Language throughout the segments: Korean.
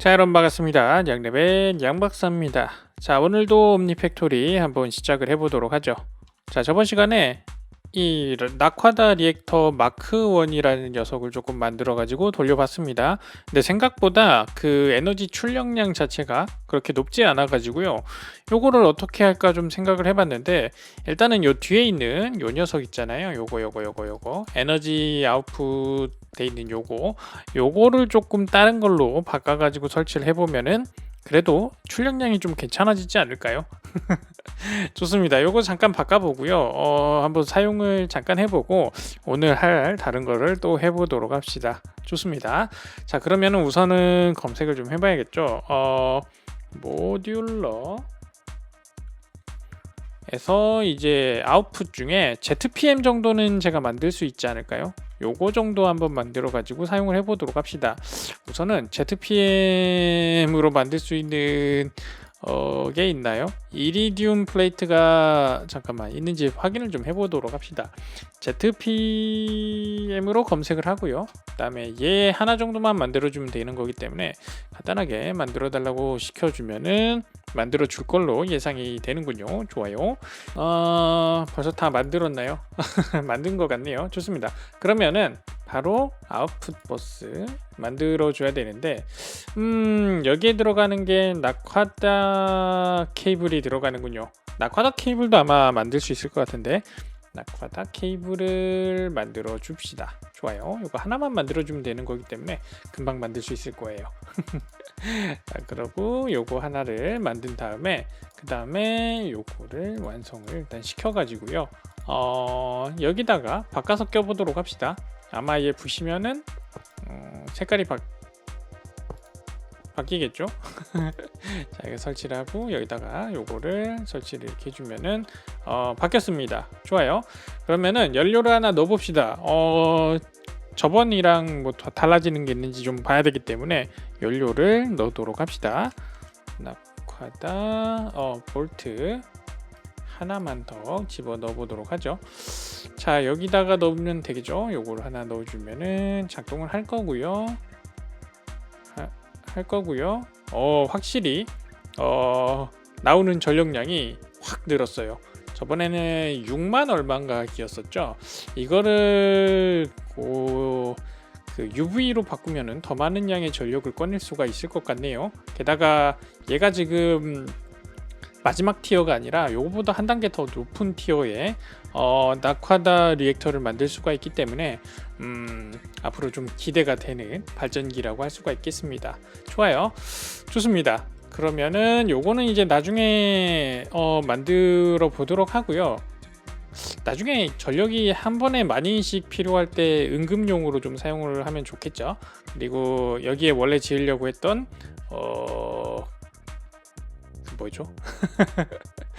자 여러분 반갑습니다. 양랩의 양박사입니다. 자 오늘도 옴니팩토리 한번 시작을 해보도록 하죠. 자 저번 시간에 이 낙화다 리액터 마크 1이라는 녀석을 조금 만들어 가지고 돌려봤습니다. 근데 생각보다 그 에너지 출력량 자체가 그렇게 높지 않아 가지고요. 요거를 어떻게 할까 좀 생각을 해봤는데 일단은 요 뒤에 있는 요 녀석 있잖아요. 요거 요거 요거 요거 에너지 아웃풋 돼 있는 요거 요거를 조금 다른 걸로 바꿔 가지고 설치를 해 보면은 그래도 출력량이 좀 괜찮아지지 않을까요? 좋습니다. 요거 잠깐 바꿔보고요. 어, 한번 사용을 잠깐 해보고 오늘 할 다른 거를 또 해보도록 합시다. 좋습니다. 자 그러면 우선은 검색을 좀 해봐야겠죠. 어, 모듈러 에서 이제 아웃풋 중에 ZPM 정도는 제가 만들 수 있지 않을까요? 요거 정도 한번 만들어 가지고 사용을 해 보도록 합시다. 우선은 ZPM으로 만들 수 있는 어, 게 있나요? 이리디움 플레이트가 잠깐만 있는지 확인을 좀 해보도록 합시다. ZPM으로 검색을 하고요. 그 다음에 얘 하나 정도만 만들어주면 되는 거기 때문에 간단하게 만들어 달라고 시켜주면은 만들어 줄 걸로 예상이 되는군요. 좋아요. 어, 벌써 다 만들었나요? 만든 것 같네요. 좋습니다. 그러면은 바로 아웃풋 버스 만들어 줘야 되는데 음 여기에 들어가는 게 낙화다 케이블이 들어가는군요 낙화다 케이블도 아마 만들 수 있을 것 같은데 낙화다 케이블을 만들어 줍시다. 좋아요. 이거 하나만 만들어 주면 되는 거기 때문에 금방 만들 수 있을 거예요. 자 그러고 요거 하나를 만든 다음에 그 다음에 요거를 완성을 일단 시켜 가지고요. 어 여기다가 바꿔서 껴보도록 합시다. 아마 얘 보시면은 어, 색깔이 바, 바뀌겠죠? 자, 이거 설치를 하고 여기다가 요거를 설치를 이렇게 해주면은 어, 바뀌었습니다. 좋아요. 그러면은 연료를 하나 넣어봅시다. 어, 저번이랑 뭐 달라지는 게 있는지 좀 봐야 되기 때문에 연료를 넣도록 합시다. 낙하다 어, 볼트 하나만 더 집어 넣어 보도록 하죠. 자 여기다가 넣으면 되겠죠. 요거를 하나 넣어주면은 작동을 할 거고요. 하, 할 거고요. 어 확실히 어 나오는 전력량이 확 늘었어요. 저번에는 6만 얼마인가 기었었죠. 이거를 고, 그 UV로 바꾸면은 더 많은 양의 전력을 꺼낼 수가 있을 것 같네요. 게다가 얘가 지금 마지막 티어가 아니라 요거보다 한 단계 더 높은 티어의 어, 낙화다 리액터를 만들 수가 있기 때문에 음, 앞으로 좀 기대가 되는 발전기라고 할 수가 있겠습니다. 좋아요. 좋습니다. 그러면은 요거는 이제 나중에 어, 만들어 보도록 하고요. 나중에 전력이 한 번에 많이씩 필요할 때 응급용으로 좀 사용을 하면 좋겠죠. 그리고 여기에 원래 지으려고 했던 어, 뭐죠?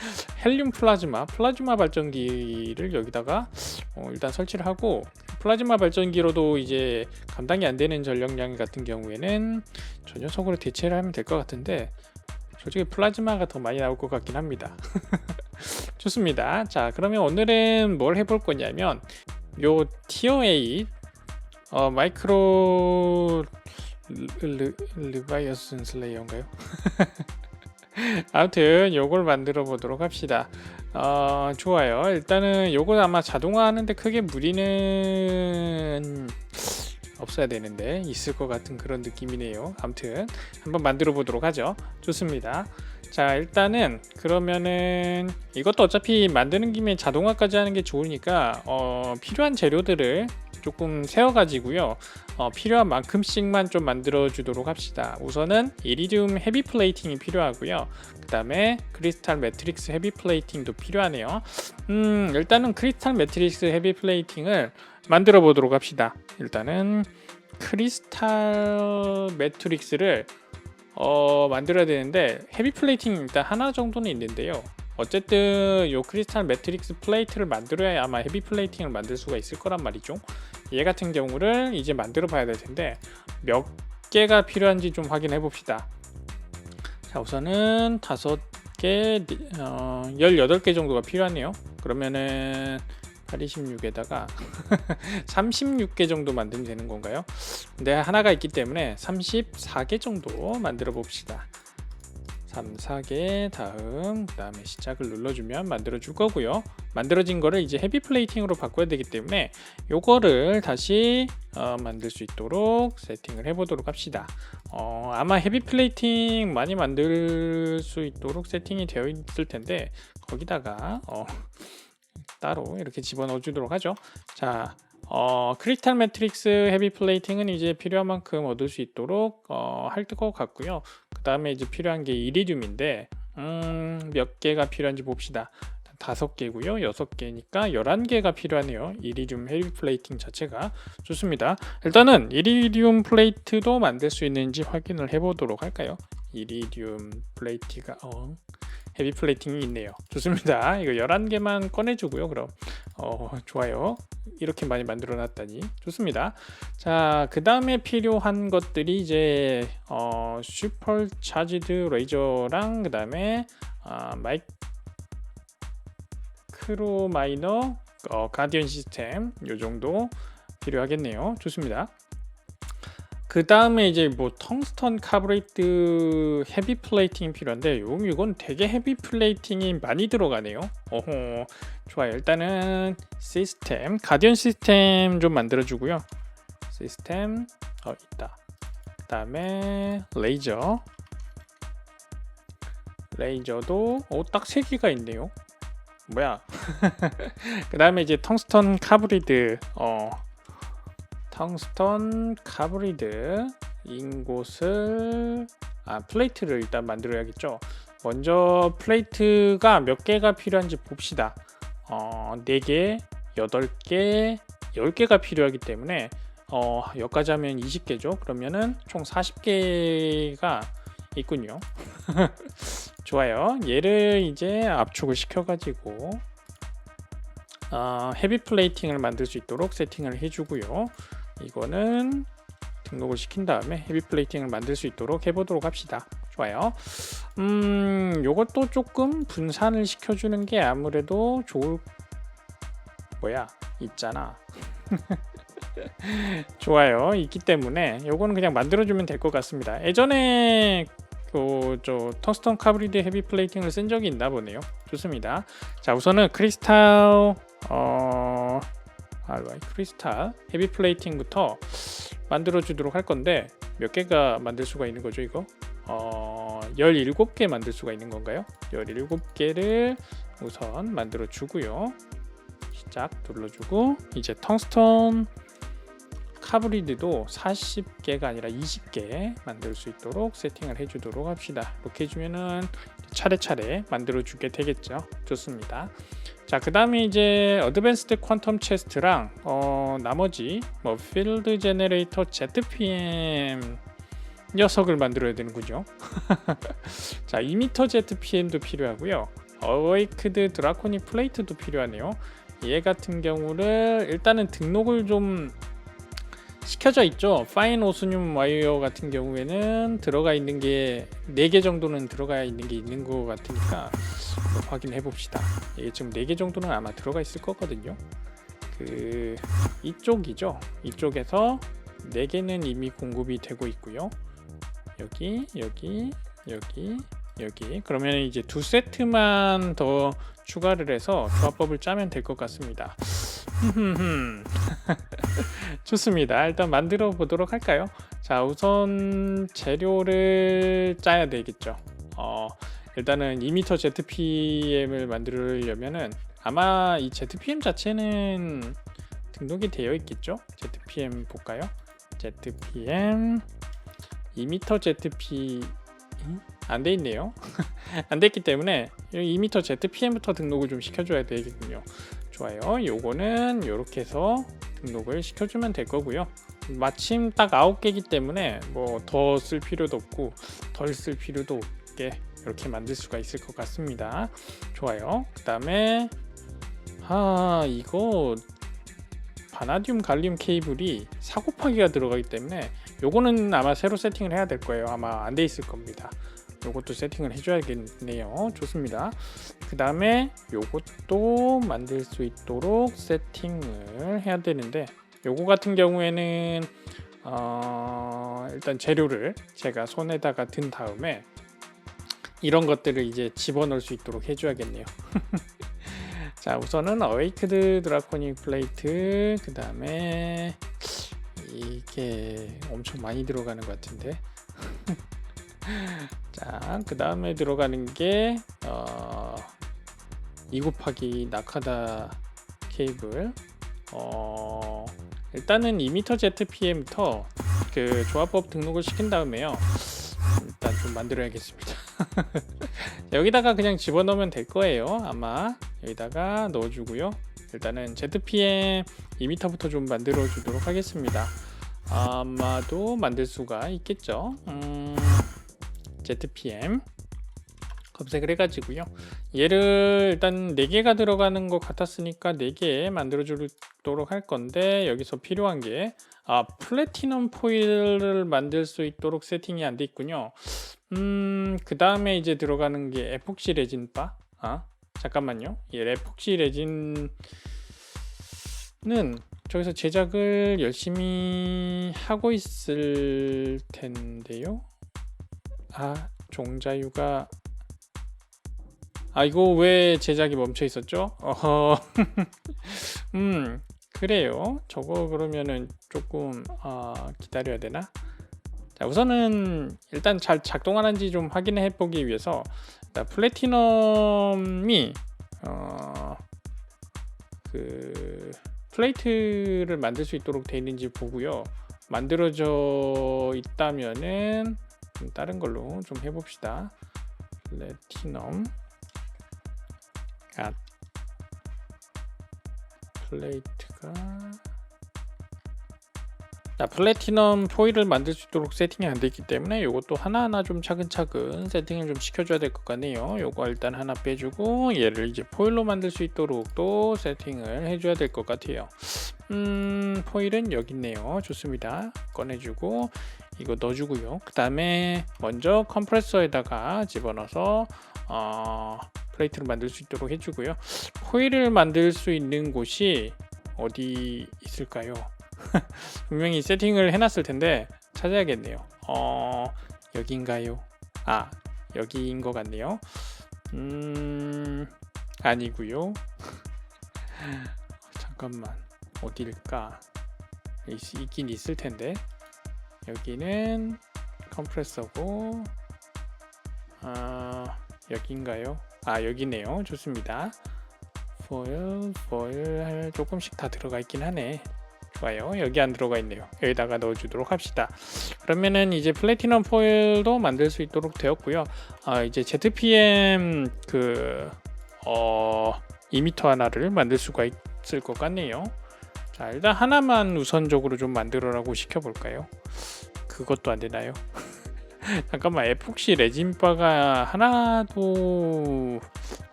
헬륨 플라즈마, 플라즈마 발전기를 여기다가 어, 일단 설치를 하고 플라즈마 발전기로도 이제 감당이 안 되는 전력량 같은 경우에는 저 녀석으로 대체를 하면 될 것 같은데 솔직히 플라즈마가 더 많이 나올 것 같긴 합니다. 좋습니다. 자, 그러면 오늘은 뭘 해볼 거냐면 요 티어 A 어, 마이크로 르, 르바이어슨 슬레이어인가요? 아무튼 요걸 만들어 보도록 합시다. 어, 좋아요. 일단은 요걸 아마 자동화 하는데 크게 무리는 없어야 되는데 있을 것 같은 그런 느낌이네요. 아무튼 한번 만들어 보도록 하죠. 좋습니다. 자 일단은 그러면은 이것도 어차피 만드는 김에 자동화까지 하는 게 좋으니까 어, 필요한 재료들을 조금 세워가지고요. 어, 필요한 만큼씩만 좀 만들어 주도록 합시다. 우선은 이리디움 헤비 플레이팅이 필요하고요. 그 다음에 크리스탈 매트릭스 헤비 플레이팅도 필요하네요. 음 일단은 크리스탈 매트릭스 헤비 플레이팅을 만들어 보도록 합시다. 일단은 크리스탈 매트릭스를 어, 만들어야 되는데 헤비 플레이팅 일단 하나 정도는 있는데요 어쨌든 요 크리스탈 매트릭스 플레이트를 만들어야 아마 헤비 플레이팅을 만들 수가 있을 거란 말이죠 얘 같은 경우를 이제 만들어 봐야 될 텐데 몇 개가 필요한지 좀 확인해 봅시다 자 우선은 다섯 개 어, 18개 정도가 필요하네요 그러면은 826에다가 36개 정도 만들면 되는 건가요? 근데 하나가 있기 때문에 34개 정도 만들어 봅시다. 3, 4개 다음 그 다음에 시작을 눌러주면 만들어 줄 거고요. 만들어진 거를 이제 헤비 플레이팅으로 바꿔야 되기 때문에 요거를 다시 어, 만들 수 있도록 세팅을 해보도록 합시다. 어, 아마 헤비 플레이팅 많이 만들 수 있도록 세팅이 되어 있을 텐데 거기다가 어, 따로 이렇게 집어넣어 주도록 하죠. 자, 어, 크리스탈 매트릭스 헤비 플레이팅은 이제 필요한 만큼 얻을 수 있도록 어, 할것 같고요. 그 다음에 이제 필요한 게 이리듐인데 음, 몇 개가 필요한지 봅시다. 다섯 개고요. 여섯 개니까 열한 개가 필요하네요. 이리듐 헤비 플레이팅 자체가 좋습니다. 일단은 이리듐 플레이트도 만들 수 있는지 확인을 해보도록 할까요? 이리듐 플레이트가 어, 헤비 플레이팅이 있네요. 좋습니다. 이거 11개만 꺼내주고요. 그럼 어, 좋아요. 이렇게 많이 만들어 놨다니 좋습니다. 자, 그 다음에 필요한 것들이 이제 어, 슈퍼 차지드 레이저랑 그 다음에 아, 마이크로 마이너 어, 가디언 시스템 요 정도 필요하겠네요. 좋습니다. 그 다음에 이제 뭐 텅스턴 카브레이트 헤비 플레이팅이 필요한데 요 이건 되게 헤비 플레이팅이 많이 들어가네요. 어허 좋아요. 일단은 시스템 가디언 시스템 좀 만들어 주고요. 시스템 어 있다. 그 다음에 레이저 레이저도 오딱세 개가 있네요. 뭐야? 그 다음에 이제 텅스턴 카브리드 어 텅스턴 카브리드 인곳을 아 플레이트를 일단 만들어야겠죠 먼저 플레이트가 몇 개가 필요한지 봅시다 어, 4개, 8개, 10개가 필요하기 때문에 어, 여기까지 하면 20개죠 그러면은 총 40개가 있군요 좋아요 얘를 이제 압축을 시켜 가지고 어, 헤비 플레이팅을 만들 수 있도록 세팅을 해주고요 이거는 등록을 시킨 다음에 헤비 플레이팅을 만들 수 있도록 해보도록 합시다. 좋아요. 음, 요것도 조금 분산을 시켜주는 게 아무래도 좋을 뭐야 있잖아. 좋아요. 있기 때문에 요거는 그냥 만들어주면 될 것 같습니다. 예전에 그저 텅스턴 카브리드 헤비 플레이팅을 쓴 적이 있나 보네요. 좋습니다. 자 우선은 크리스탈 어 알로이 크리스탈 헤비 플레이팅부터 만들어 주도록 할 건데 몇 개가 만들 수가 있는 거죠 이거 어, 17개 만들 수가 있는 건가요 17개를 우선 만들어 주고요 시작 눌러주고 이제 텅스턴 카브리드도 40개가 아니라 20개 만들 수 있도록 세팅을 해주도록 합시다. 이렇게 해주면은 차례차례 만들어 주게 되겠죠. 좋습니다. 자, 그 다음에 이제 어드밴스드 퀀텀 체스트랑 어, 나머지 뭐 필드 제네레이터 ZPM 녀석을 만들어야 되는군요. 자, 2m ZPM도 필요하고요. 어웨이크드 드라코니 플레이트도 필요하네요. 얘 같은 경우를 일단은 등록을 좀 시켜져 있죠. 파인 오스늄 와이어 같은 경우에는 들어가 있는 게 4개 정도는 들어가 있는 게 있는 것 같으니까 확인해 봅시다. 이게 지금 4개 정도는 아마 들어가 있을 거거든요. 그 이쪽이죠. 이쪽에서 4개는 이미 공급이 되고 있고요. 여기, 여기, 여기, 여기. 그러면 이제 두 세트만 더 추가를 해서 조합법을 짜면 될 것 같습니다. 좋습니다. 일단 만들어 보도록 할까요? 자, 우선 재료를 짜야 되겠죠. 어, 일단은 2m ZPM을 만들려면은 아마 이 ZPM 자체는 등록이 되어 있겠죠? ZPM 볼까요? ZPM 2m ZP 안 돼 있네요. 안 됐기 때문에 2m ZPM부터 등록을 좀 시켜줘야 되겠군요. 좋아요. 요거는 이렇게 해서 등록을 시켜주면 될 거고요. 마침 딱 9개이기 때문에 뭐 더 쓸 필요도 없고 덜 쓸 필요도 없게 이렇게 만들 수가 있을 것 같습니다. 좋아요. 그 다음에 아 이거 바나듐 갈륨 케이블이 4 곱하기가 들어가기 때문에 요거는 아마 새로 세팅을 해야 될 거예요. 아마 안 돼 있을 겁니다. 요것도 세팅을 해줘야겠네요. 좋습니다. 그 다음에 요것도 만들 수 있도록 세팅을 해야 되는데 요거 같은 경우에는 어, 일단 재료를 제가 손에다가 든 다음에 이런 것들을 이제 집어넣을 수 있도록 해줘야겠네요. 자 우선은 어웨이크드 드라코닉 플레이트 그 다음에 이게 엄청 많이 들어가는 것 같은데 자 그 다음에 들어가는 게 어, 2 곱하기 나카다 케이블. 어, 일단은 2m ZPM부터 그 조합법 등록을 시킨 다음에요. 일단 좀 만들어야겠습니다. 여기다가 그냥 집어넣으면 될 거예요 아마. 여기다가 넣어주고요. 일단은 ZPM 2m부터 좀 만들어 주도록 하겠습니다. 아마도 만들 수가 있겠죠. 음, ZPM 검색을 해가지고요 얘를 일단 4개가 들어가는 것 같았으니까 4개 만들어 주도록 할 건데 여기서 필요한 게 아, 플래티넘 포일을 만들 수 있도록 세팅이 안 돼 있군요 음, 그 다음에 이제 들어가는 게 에폭시 레진 바. 아, 잠깐만요. 이 에폭시 레진은 저기서 제작을 열심히 하고 있을 텐데요. 아, 종자유가 아, 이거 왜 제작이 멈춰 있었죠? 어허. 음, 그래요. 저거 그러면은 조금 아, 기다려야 되나? 자, 우선은 일단 잘 작동하는지 좀 확인해 보기 위해서 플래티넘이 어, 그 플레이트를 만들 수 있도록 되어 있는지 보고요. 만들어져 있다면은 다른 걸로 좀 해봅시다. 플래티넘 아 플레이트가 자, 플래티넘 포일을 만들 수 있도록 세팅이 안 되어 있기 때문에 이것도 하나하나 좀 차근차근 세팅을 좀 시켜줘야 될 것 같네요. 요거 일단 하나 빼주고 얘를 이제 포일로 만들 수 있도록 또 세팅을 해줘야 될 것 같아요. 음, 포일은 여기 있네요. 좋습니다. 꺼내주고 이거 넣어주고요. 그 다음에 먼저 컴프레서에다가 집어넣어서 어, 플레이트를 만들 수 있도록 해주고요. 포일을 만들 수 있는 곳이 어디 있을까요? 분명히 세팅을 해놨을 텐데 찾아야겠네요. 어 여기인가요? 아 여기인 것 같네요. 음 아니고요. 잠깐만 어디일까? 있, 있긴 있을 텐데 여기는 컴프레서고 아 여기인가요? 아 여기네요. 좋습니다. 포일 포일 조금씩 다 들어가 있긴 하네. 좋아요. 여기 안 들어가 있네요. 여기다가 넣어주도록 합시다. 그러면은 이제 플래티넘 포일도 만들 수 있도록 되었고요. 아, 이제 ZPM 그 어, 2m 하나를 만들 수가 있을 것 같네요. 자, 일단 하나만 우선적으로 좀 만들어라고 시켜볼까요? 그것도 안 되나요? 잠깐만 에폭시 레진바가 하나도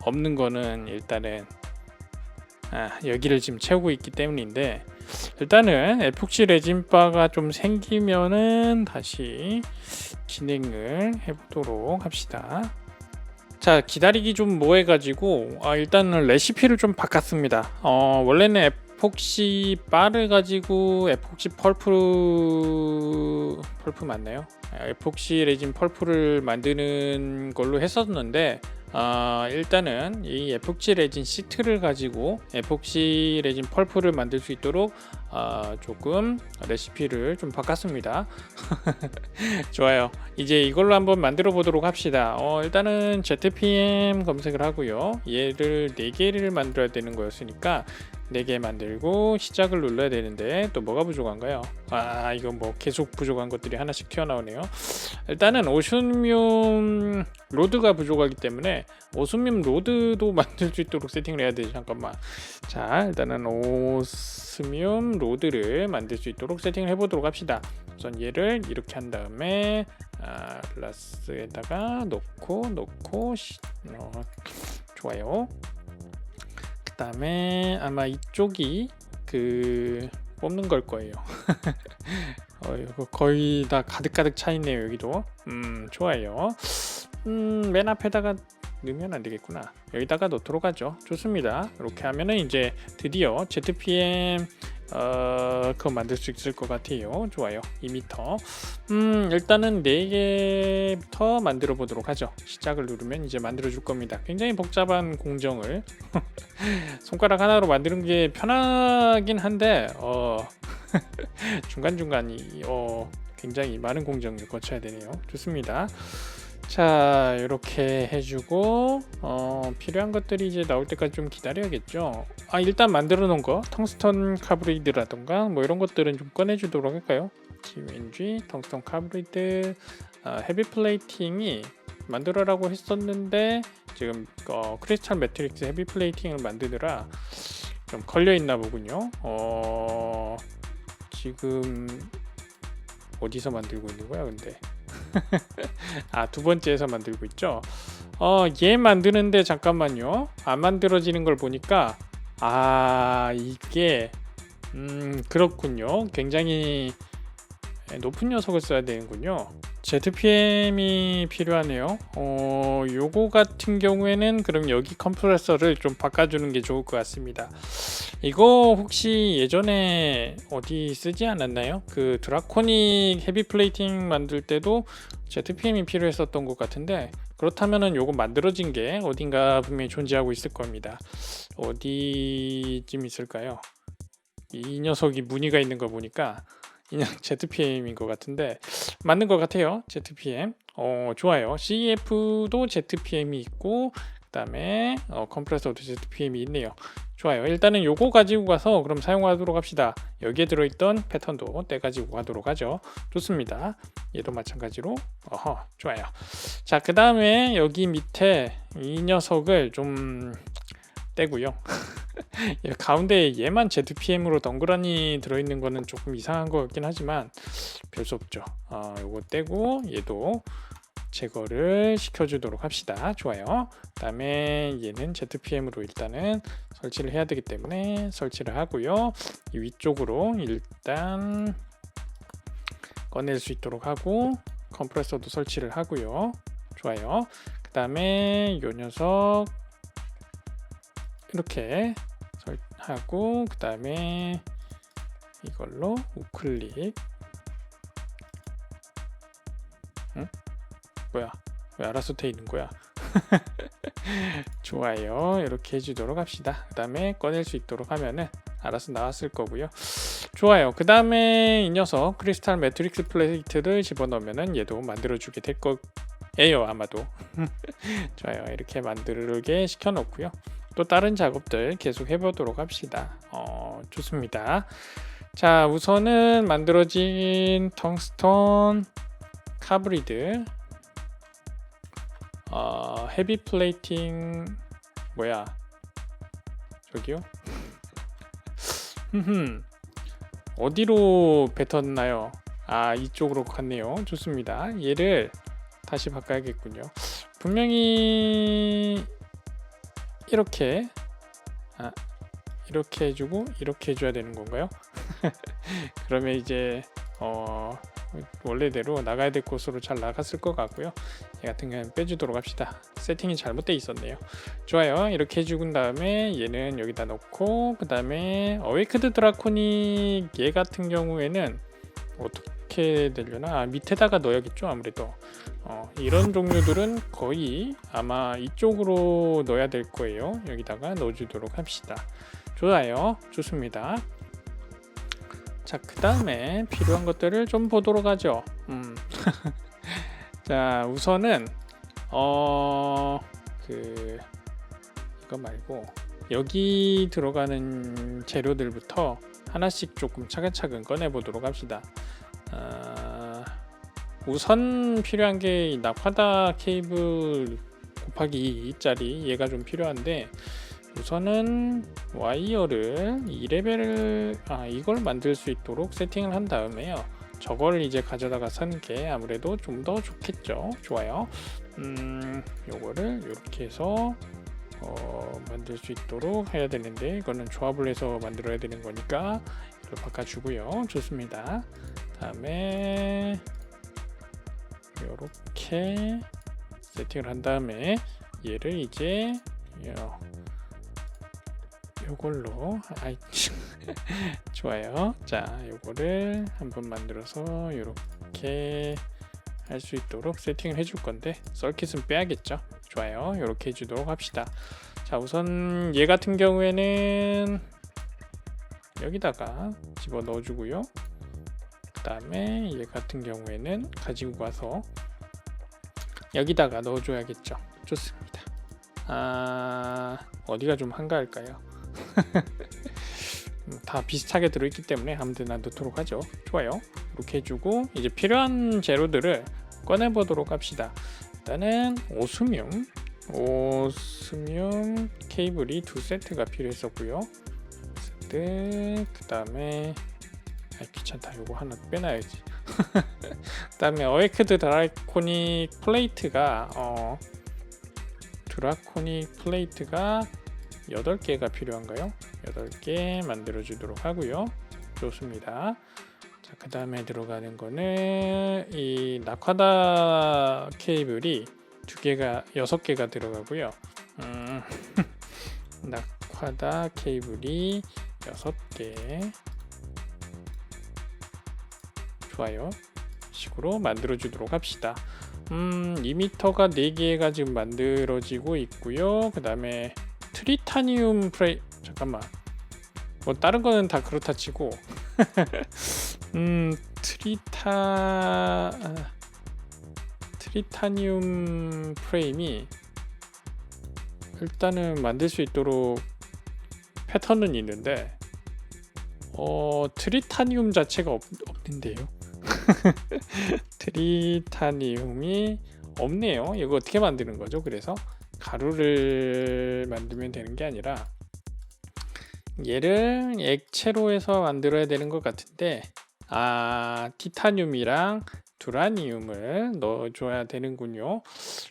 없는 거는 일단은 아, 여기를 지금 채우고 있기 때문인데 일단은 에폭시 레진바가 좀 생기면은 다시 진행을 해보도록 합시다. 자 기다리기 좀 뭐해가지고 아, 일단은 레시피를 좀 바꿨습니다. 어, 원래는 에폭시 바를 가지고 에폭시 펄프 펄프 맞나요? 아, 에폭시 레진 펄프를 만드는 걸로 했었는데 어, 일단은 이 에폭시 레진 시트를 가지고 에폭시 레진 펄프를 만들 수 있도록 어, 조금 레시피를 좀 바꿨습니다. 좋아요. 이제 이걸로 한번 만들어 보도록 합시다. 어, 일단은 ZPM 검색을 하고요. 얘를 4개를 만들어야 되는 거였으니까 4개 만들고 시작을 눌러야 되는데 또 뭐가 부족한가요? 아 이건 뭐 계속 부족한 것들이 하나씩 튀어나오네요. 일단은 오순뮴 로드가 부족하기 때문에 오순뮴 로드도 만들 수 있도록 세팅을 해야 되지 잠깐만. 자 일단은 오스뮴 로드를 만들 수 있도록 세팅을 해보도록 합시다. 우선 얘를 이렇게 한 다음에 아, 플러스에다가 놓고 놓고 시, 어, 좋아요 다음에 아마 이쪽이 그 뽑는 걸 거예요. 어, 거의 다 가득가득 차 있네요 여기도. 음 좋아요. 음, 맨 앞에다가 넣으면 안 되겠구나. 여기다가 놓도록 하죠. 좋습니다. 이렇게 하면은 이제 드디어 ZPM 어, 그거 만들 수 있을 것 같아요. 좋아요. 2m. 음, 일단은 4개부터 만들어 보도록 하죠. 시작을 누르면 이제 만들어 줄 겁니다. 굉장히 복잡한 공정을 손가락 하나로 만드는 게 편하긴 한데 어, 중간중간이 어, 굉장히 많은 공정을 거쳐야 되네요. 좋습니다. 자 이렇게 해주고 어, 필요한 것들이 이제 나올 때까지 좀 기다려야겠죠? 아 일단 만들어 놓은 거 텅스턴 카브리드라던가 뭐 이런 것들은 좀 꺼내주도록 할까요? GMG 텅스턴 카브리드 아, 헤비 플레이팅이 만들어라고 했었는데 지금 어, 크리스탈 매트릭스 헤비 플레이팅을 만드느라 좀 걸려 있나 보군요. 어, 지금 어디서 만들고 있는 거야 근데 아 두 번째에서 만들고 있죠? 어 얘 만드는데 잠깐만요. 안 만들어지는 걸 보니까 아 이게 음 그렇군요. 굉장히 높은 녀석을 써야 되는군요 ZPM이 필요하네요 어 요거 같은 경우에는 그럼 여기 컴프레서를 좀 바꿔주는 게 좋을 것 같습니다 이거 혹시 예전에 어디 쓰지 않았나요? 그 드라코닉 헤비 플레이팅 만들 때도 ZPM이 필요했었던 것 같은데 그렇다면은 요거 만들어진 게 어딘가 분명히 존재하고 있을 겁니다. 어디쯤 있을까요? 이 녀석이 무늬가 있는 거 보니까 그냥 ZPM인 것 같은데 맞는 것 같아요. ZPM. 어 좋아요. CF도 ZPM이 있고 그다음에 어, 컴프레서도 ZPM이 있네요. 좋아요. 일단은 요거 가지고 가서 그럼 사용하도록 합시다. 여기에 들어있던 패턴도 떼 가지고 가도록 하죠. 좋습니다. 얘도 마찬가지로 어허 좋아요. 자 그 다음에 여기 밑에 이 녀석을 좀 떼고요. 예, 가운데 얘만 ZPM으로 덩그러니 들어있는 거는 조금 이상한 것 같긴 하지만 별 수 없죠. 어, 요거 떼고 얘도 제거를 시켜주도록 합시다. 좋아요. 그 다음에 얘는 ZPM으로 일단은 설치를 해야 되기 때문에 설치를 하고요. 이 위쪽으로 일단 꺼낼 수 있도록 하고 컴프레서도 설치를 하고요. 좋아요. 그 다음에 이 녀석 이렇게 하고 그 다음에 이걸로 우클릭. 응? 뭐야? 왜 알아서 돼 있는 거야? 좋아요. 이렇게 해주도록 합시다. 그 다음에 꺼낼 수 있도록 하면은 알아서 나왔을 거고요. 좋아요. 그 다음에 이 녀석 크리스탈 매트릭스 플레이트를 집어넣으면은 얘도 만들어 주게 될 거예요 아마도. 좋아요. 이렇게 만들게 시켜 놓고요 또 다른 작업들 계속 해보도록 합시다. 어, 좋습니다. 자 우선은 만들어진 텅스톤 카브리드 어, 헤비 플레이팅 뭐야? 저기요? 어디로 뱉었나요? 아 이쪽으로 갔네요. 좋습니다. 얘를 다시 바꿔야겠군요. 분명히 이렇게 아, 이렇게 해주고 이렇게 해줘야 되는 건가요? 그러면 이제 어 원래대로 나가야 될 곳으로 잘 나갔을 것 같고요. 얘 같은 경우는 빼주도록 합시다. 세팅이 잘못되어 있었네요. 좋아요. 이렇게 해주고 다음에 얘는 여기다 넣고 그 다음에 어웨이크드 드라코닉 얘 같은 경우에는 어떻게 되려나 아, 밑에다가 넣어야겠죠 아무래도 어, 이런 종류들은 거의 아마 이쪽으로 넣어야 될 거예요 여기다가 넣어주도록 합시다 좋아요 좋습니다 자, 그 다음에 필요한 것들을 좀 보도록 하죠. 음. 자, 우선은 어, 그 이거 말고 여기 들어가는 재료들부터 하나씩 조금 차근차근 꺼내 보도록 합시다. 어, 우선 필요한 게 낙화다 케이블 곱하기 2짜리 얘가 좀 필요한데 우선은 와이어를 2레벨을 아 이걸 만들 수 있도록 세팅을 한 다음에요. 저걸 이제 가져다가 선게 아무래도 좀 더 좋겠죠? 좋아요. 음 요거를 이렇게 해서 어, 만들 수 있도록 해야 되는데 이거는 조합을 해서 만들어야 되는 거니까 이걸 바꿔주고요. 좋습니다 다음에 이렇게 세팅을 한 다음에 얘를 이제 요 요걸로 아이 좋아요. 자, 요거를 한번 만들어서 이렇게 할 수 있도록 세팅을 해줄 건데 썰킷은 빼야겠죠. 좋아요. 이렇게 해주도록 합시다. 자, 우선 얘 같은 경우에는 여기다가 집어 넣어주고요. 그 다음에 얘 같은 경우에는 가지고 가서 여기다가 넣어줘야겠죠. 좋습니다. 아 어디가 좀 한가할까요? 음, 다 비슷하게 들어있기 때문에 아무 데나 넣도록 하죠. 좋아요. 이렇게 해주고 이제 필요한 재료들을 꺼내보도록 합시다. 일단은 오스뮴, 오스뮴 케이블이 두 세트가 필요했었고요. 세트 그 다음에 아, 귀찮다. 요거 하나 빼놔야지. 그 다음에 어웨이크드 드라코닉 플레이트가 어, 드라코닉 플레이트가 8개가 필요한가요? 8개 만들어 주도록 하고요. 좋습니다. 자, 그 다음에 들어가는 거는 이 낙화다 케이블이 두 개가 여섯 개가 들어가고요. 음, 낙화다 케이블이 여섯 개 좋아요. 식으로 만들어 주도록 합시다. 음, 2m가 4개가 지금 만들어지고 있고요. 그 다음에 트리타니움 프레이 잠깐만 뭐 다른 거는 다 그렇다 치고 음 트리타 트리타니움 프레임이 일단은 만들 수 있도록 패턴은 있는데 어 트리타니움 자체가 없, 없는데요 트리타니움이 없네요 이거 어떻게 만드는 거죠 그래서 가루를 만들면 되는 게 아니라 얘를 액체로 해서 만들어야 되는 것 같은데 아 티타늄이랑 두라니움을 넣어줘야 되는군요.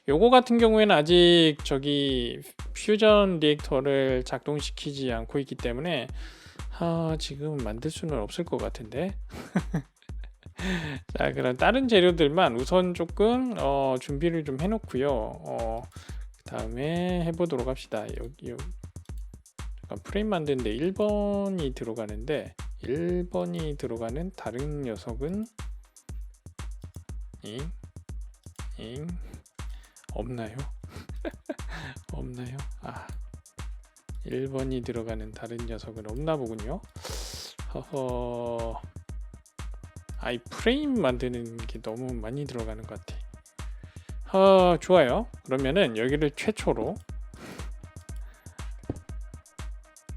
요거 같은 경우에는 아직 저기 퓨전 리액터를 작동시키지 않고 있기 때문에 아, 지금 만들 수는 없을 것 같은데. 자, 그럼 다른 재료들만 우선 조금 어, 준비를 좀 해놓고요. 어, 다음에 해보도록 합시다. 여기, 여기 프레임 만드는데 1번이 들어가는데 1번이 들어가는 다른 녀석은 잉? 잉? 없나요? 없나요? 아 1번이 들어가는 다른 녀석은 없나 보군요. 허허 아이 프레임 만드는 게 너무 많이 들어가는 것 같아. 어, 좋아요. 그러면은 여기를 최초로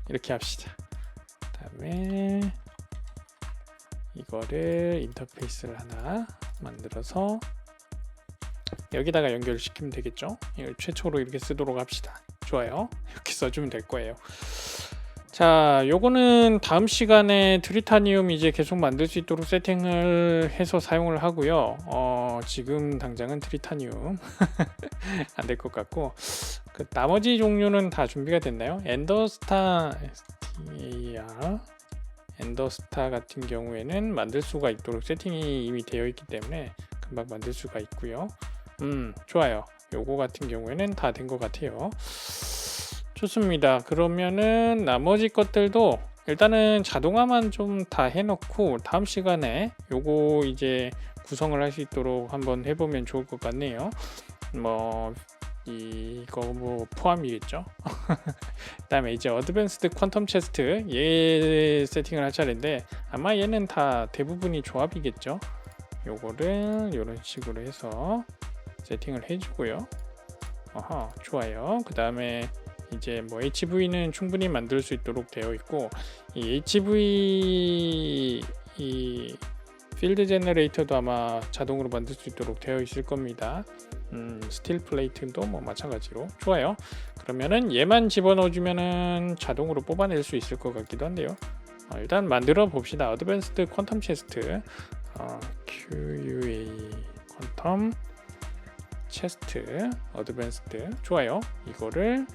이렇게 합시다. 그 다음에 이거를 인터페이스를 하나 만들어서 여기다가 연결시키면 되겠죠? 이걸 최초로 이렇게 쓰도록 합시다. 좋아요. 이렇게 써주면 될 거예요. 자, 요거는 다음 시간에 트리타니움 이제 계속 만들 수 있도록 세팅을 해서 사용을 하고요. 어, 지금 당장은 트리타니움 안 될 것 같고 그 나머지 종류는 다 준비가 됐나요? 엔더스타 STR 엔더스타 같은 경우에는 만들 수가 있도록 세팅이 이미 되어 있기 때문에 금방 만들 수가 있고요. 음, 좋아요. 요거 같은 경우에는 다 된 것 같아요. 좋습니다. 그러면은 나머지 것들도 일단은 자동화만 좀 다 해놓고 다음 시간에 요거 이제 구성을 할 수 있도록 한번 해보면 좋을 것 같네요. 뭐 이거 뭐 포함이겠죠. 그다음에 이제 어드밴스드 퀀텀 체스트 얘 세팅을 할 차례인데 아마 얘는 다 대부분이 조합이겠죠. 요거를 이런 식으로 해서 세팅을 해주고요. 어허 좋아요. 그 다음에 이제 뭐 HV는 충분히 만들 수 있도록 되어 있고 이 HV 이 필드 제너레이터도 아마 자동으로 만들 수 있도록 되어 있을 겁니다. 음, 스틸 플레이트도 뭐 마찬가지로 좋아요. 그러면은 얘만 집어넣어주면은 자동으로 뽑아낼 수 있을 것 같기도 한데요. 어, 일단 만들어 봅시다. 어드밴스드 퀀텀 체스트 어, QUA 퀀텀 체스트 어드밴스드 좋아요 이거를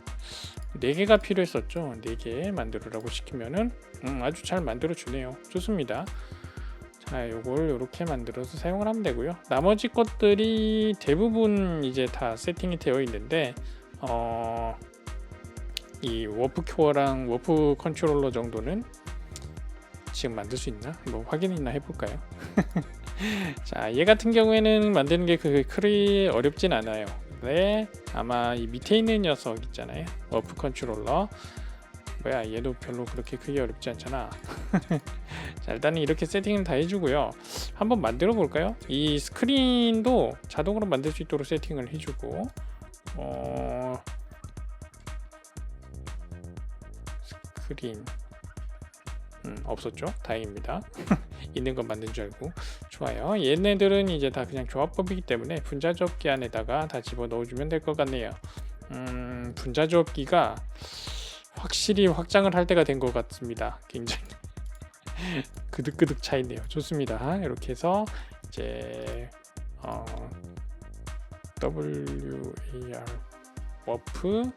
4개가 필요했었죠 4개 만들으라고 시키면은 음, 아주 잘 만들어 주네요 좋습니다 자, 요걸 이렇게 만들어서 사용을 하면 되고요. 나머지 것들이 대부분 이제 다 세팅이 되어 있는데 어, 이 워프 큐어랑 워프 컨트롤러 정도는 지금 만들 수 있나? 뭐 확인이나 해볼까요? 자, 얘 같은 경우에는 만드는 게그 그리 어렵진 않아요. 네, 아마 이 밑에 있는 녀석 있잖아요. 워프 컨트롤러. 뭐야, 얘도 별로 그렇게 크게 어렵지 않잖아. 자, 일단은 이렇게 세팅을 다 해주고요. 한번 만들어 볼까요? 이 스크린도 자동으로 만들 수 있도록 세팅을 해주고, 어, 스크린. 음, 없었죠? 다행입니다. 있는 건 만든 줄 알고 좋아요. 얘네들은 이제 다 그냥 조합법이기 때문에 분자접기 안에다가 다 집어 넣어주면 될 것 같네요. 음, 분자접기가 확실히 확장을 할 때가 된 것 같습니다. 굉장히 그득그득 차이네요. 좋습니다. 이렇게 해서 이제 어, WAR 워프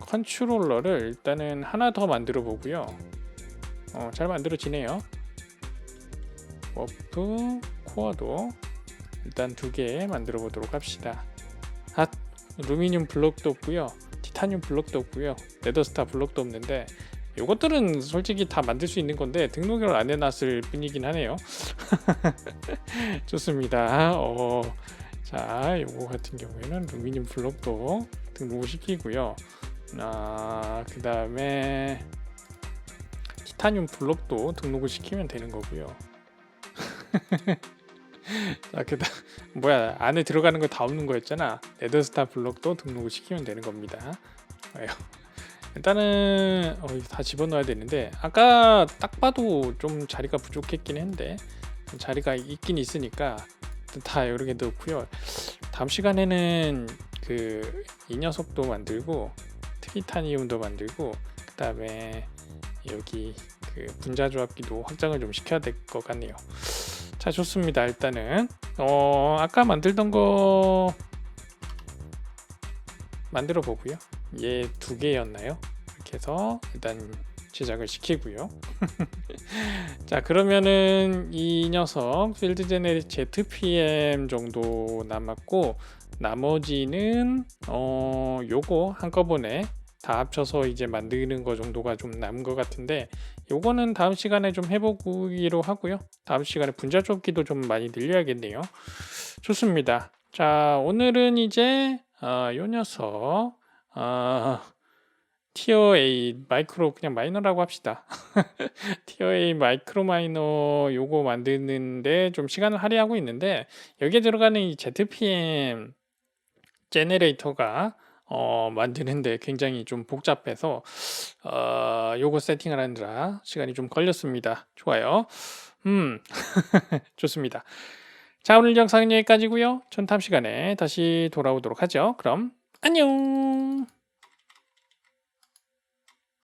컨트롤러를 일단은 하나 더 만들어 보고요. 어, 잘 만들어지네요. 워프 코어도 일단 두 개 만들어 보도록 합시다. 아, 루미늄 블록도 없고요. 티타늄 블록도 없고요. 레더스타 블록도 없는데 요것들은 솔직히 다 만들 수 있는 건데 등록을 안 해놨을 뿐이긴 하네요. 좋습니다. 어, 자, 요거 같은 경우에는 루미늄 블록도 등록을 시키고요. 아, 그 다음에 티타늄 블록도 등록을 시키면 되는 거고요. 자, 그다 뭐야 안에 들어가는 거 다 없는 거였잖아. 레더스타 블록도 등록을 시키면 되는 겁니다. 일단은 어, 다 집어넣어야 되는데 아까 딱 봐도 좀 자리가 부족했긴 했는데 자리가 있긴 있으니까 다개 넣고요. 다음 시간에는 그 이 녀석도 만들고 트리타니움도 만들고 그 다음에 여기 그 분자 조합기도 확장을 좀 시켜야 될 것 같네요. 자 좋습니다. 일단은 어 아까 만들던 거 만들어 보고요. 얘 두 개였나요? 이렇게 해서 일단 제작을 시키고요. 자 그러면은 이 녀석 필드 제네리 ZPM 정도 남았고 나머지는 어 요거 한꺼번에 다 합쳐서 이제 만드는 거 정도가 좀 남은 것 같은데 요거는 다음 시간에 좀 해보기로 하고요. 다음 시간에 분자 좁기도 좀 많이 늘려야겠네요. 좋습니다. 자 오늘은 이제 어, 요 녀석 어, 티어 A 마이크로 그냥 마이너라고 합시다. 티어 A 마이크로 마이너 요거 만드는데 좀 시간을 할애하고 있는데 여기에 들어가는 이 ZPM 제네레이터가 어, 만드는데 굉장히 좀 복잡해서 어, 요거 세팅을 하느라 시간이 좀 걸렸습니다. 좋아요. 음, 좋습니다. 자, 오늘 영상은 여기까지고요. 전 다음 시간에 다시 돌아오도록 하죠. 그럼 안녕.